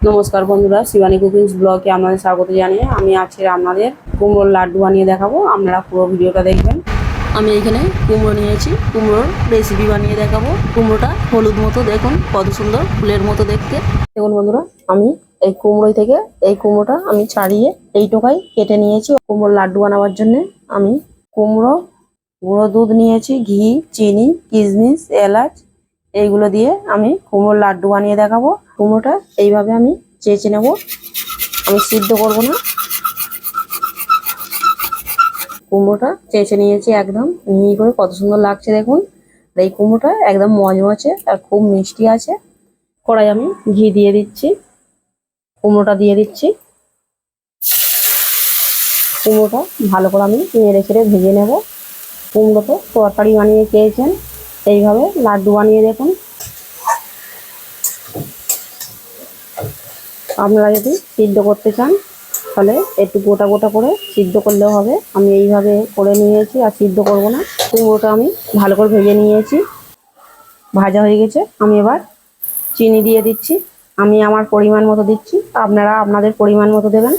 নমস্কার বন্ধুরা, শিবানী কুকিংস ব্লগে আপনাদের স্বাগত জানিয়ে আমি আজকে আপনাদের কুমড়োর লাড্ডু বানিয়ে দেখাবো। আপনারা পুরো ভিডিওটা দেখবেন। আমি এখানে কুমড়ো নিয়েছি, কুমড়োর রেসিপি বানিয়ে দেখাবো। কুমড়োটা হলুদ মতো, দেখুন কত সুন্দর, ফুলের মতো দেখতে। দেখুন বন্ধুরা, আমি এই কুমড়োই থেকে এই কুমড়োটা আমি ছাড়িয়ে এই টোকাই কেটে নিয়েছি। কুমড়োর লাড্ডু বানাবার জন্য আমি কুমড়ো, গুঁড়ো দুধ নিয়েছি, ঘি, চিনি, কিশমিশ, এলাচ এইগুলো দিয়ে আমি কুমড়োর লাড্ডু বানিয়ে দেখাবো। কুমড়োটা এইভাবে আমি চেঁচে নেব। আমি সিদ্ধ করব না। কুমড়োটা চেঁচে নিয়েছি একদম। মিহি করে কত সুন্দর লাগছে দেখুন। এই কুমড়োটা একদম মজমচে আর খুব মিষ্টি আছে। কড়াই আমি ঘি দিয়ে দিচ্ছি। কুমড়োটা দিয়ে দিচ্ছি। কুমড়োটা ভালো করে আমি নেড়ে ছেড়ে ভেজে নেব। কুমড়ো তো তরকারি বানিয়ে খেয়েছেন। এইভাবে লাড্ডু বানিয়ে দেখুন। আপনারা যদি সিদ্ধ করতে চান, তাহলে একটু গোটা গোটা করে সিদ্ধ করলেও হবে। আমি এইভাবে করে নিয়েছি আর সিদ্ধ করব না। কুমড়োটা আমি ভালো করে ভেজে নিয়েছি। ভাজা হয়ে গেছে। আমি এবার চিনি দিয়ে দিচ্ছি। আমি আমার পরিমাণ মতো দিচ্ছি। আপনারা আপনাদের পরিমাণ মতো দেবেন।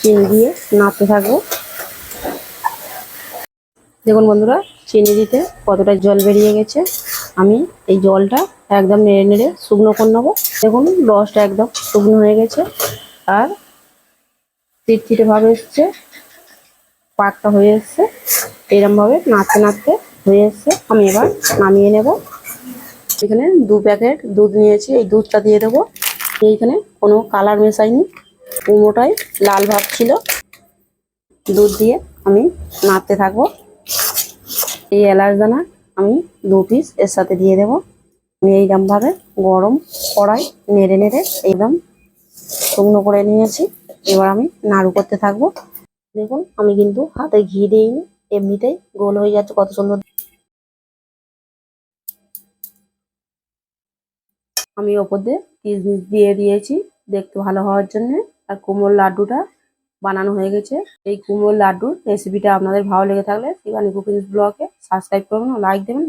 চিনি দিয়ে নাড়তে থাকব। দেখুন বন্ধুরা, চিনি দিতে কতটা জল বেরিয়ে গেছে। আমি এই জলটা একদম নেড়ে নেড়ে শুকনো করে নেব। দেখুন, রসটা একদম শুকনো হয়ে গেছে। আর চিটচিটে ভাবে এসছে, পাকটা হয়ে এসছে। এরমভাবে নাড়তে নাড়তে হয়ে এসছে। আমি এবার নামিয়ে নেব। এখানে দু প্যাকেট দুধ নিয়েছি, এই দুধটা দিয়ে দেবো। এইখানে কোনো কালার মেশাইনি কুমড়োটাই লাল ভাব ছিল। দুধ দিয়ে আমি নাড়তে থাকব। এই এলাচ দানা আমি দু পিস এর সাথে দিয়ে দেবো। আমি এইরকমভাবে গরম কড়াই নেড়ে নেড়ে একদম শুকনো করে নিয়েছি। এবার আমি নাড়ু করতে থাকব। দেখুন, আমি কিন্তু হাতে ঘি দিইনি, এমনিতেই গোল হয়ে যাচ্ছে কত সুন্দর। আমি ওপর দিয়ে কিশমিশ দিয়ে দিয়েছি, দেখতে ভালো হওয়ার জন্য। আর কুমড়োর লাড্ডুটা বানানো হয়ে গেছে। এই কুমড়োর লাড্ডুর রেসিপিটা আপনাদের ভালো লেগে থাকলে, শিবানী কুকিংস ব্লগে সাবস্ক্রাইব করুন ও লাইক দেবেন।